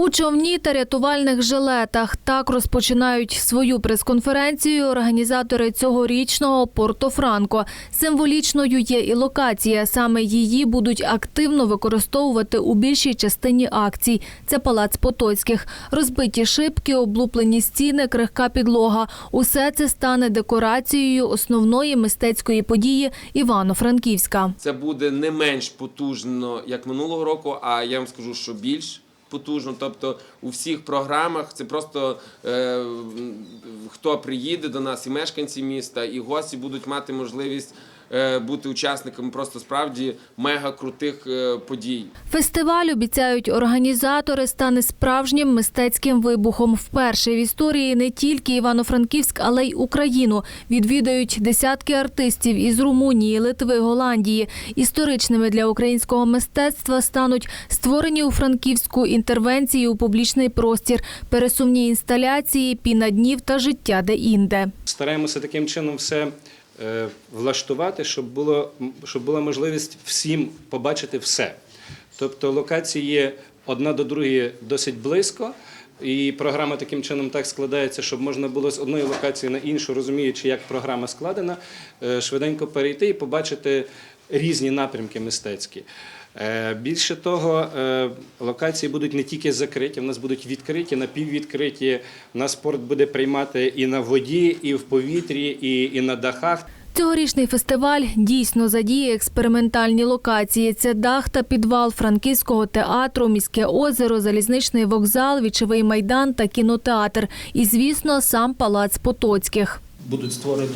У човні та рятувальних жилетах так розпочинають свою прес-конференцію організатори цьогорічного Порто-Франко. Символічною є і локація. Саме її будуть активно використовувати у більшій частині акцій. Це палац Потоцьких. Розбиті шибки, облуплені стіни, крихка підлога. Усе це стане декорацією основної мистецької події Івано-Франківська. Це буде не менш потужно, як минулого року, а я вам скажу, що більш потужно. Тобто у всіх програмах це просто е, хто приїде до нас, і мешканці міста, і гості будуть мати можливість бути учасниками просто справді мега крутих е, подій. Фестиваль, обіцяють організатори, стане справжнім мистецьким вибухом. Вперше в історії не тільки Івано-Франківськ, але й Україну. Відвідають десятки артистів із Румунії, Литви, Голландії. Історичними для українського мистецтва стануть створені у Франківську інтервенції у публічний простір, пересувні інсталяції, піна днів та життя де-інде. Стараємося таким чином все е, влаштувати, щоб, було, щоб була можливість всім побачити все. Тобто локації є одна до другої досить близько. І програма таким чином так складається, щоб можна було з одної локації на іншу, розуміючи, як програма складена, е, швиденько перейти і побачити різні напрямки мистецькі. Е, Більше того, е, локації будуть не тільки закриті, в нас будуть відкриті, напіввідкриті. У нас спорт буде приймати і на воді, і в повітрі, і, і на дахах. Цьогорічний фестиваль дійсно задіє експериментальні локації. Це дах та підвал франківського театру, міське озеро, залізничний вокзал, вічовий майдан та кінотеатр. І, звісно, сам палац Потоцьких. Будуть створені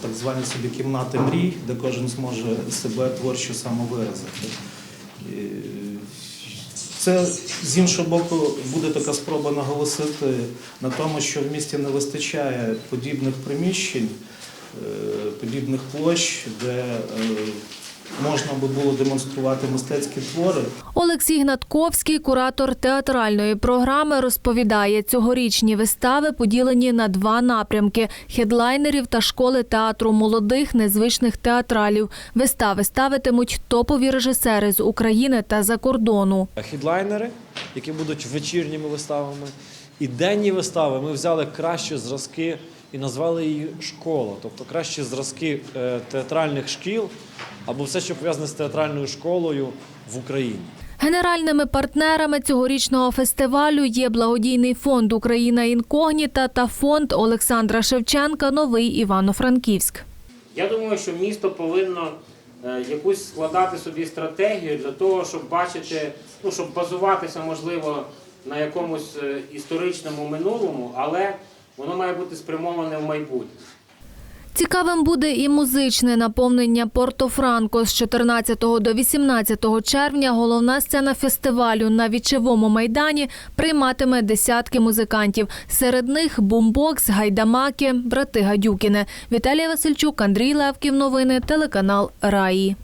так- звані собі кімнати мрій, де кожен зможе себе творчо самовиразити. Це з іншого боку буде така спроба наголосити на тому, що в місті не вистачає подібних приміщень, е, подібних площ, де е, можна би було демонструвати мистецькі твори. Олексій Гнатковський, куратор театральної програми, розповідає, цьогорічні вистави поділені на два напрямки – хедлайнерів та школи театру молодих незвичних театралів. Вистави ставитимуть топові режисери з України та за кордону. хедлайнери, які будуть вечірніми виставами, і денні вистави. Ми взяли кращі зразки і назвали її школа, тобто кращі зразки е, театральних шкіл або все, що пов'язане з театральною школою в Україні. Генеральними партнерами цьогорічного фестивалю є благодійний фонд Україна інкогніта та фонд Олександра Шевченка Новий Івано-Франківськ. Я думаю, що місто повинно е, якусь складати собі стратегію для того, щоб бачити, ну щоб базуватися, можливо, на якомусь е, історичному минулому, але воно має бути спрямоване в майбутнє. Цікавим буде і музичне наповнення Порто-Франко з 14 до 18 червня. Головна сцена фестивалю на вічевому майдані прийматиме десятки музикантів. Серед них бумбокс, гайдамаки, брати Гадюкіни. Віталія Васильчук, Андрій Левків. Новини телеканал Раї.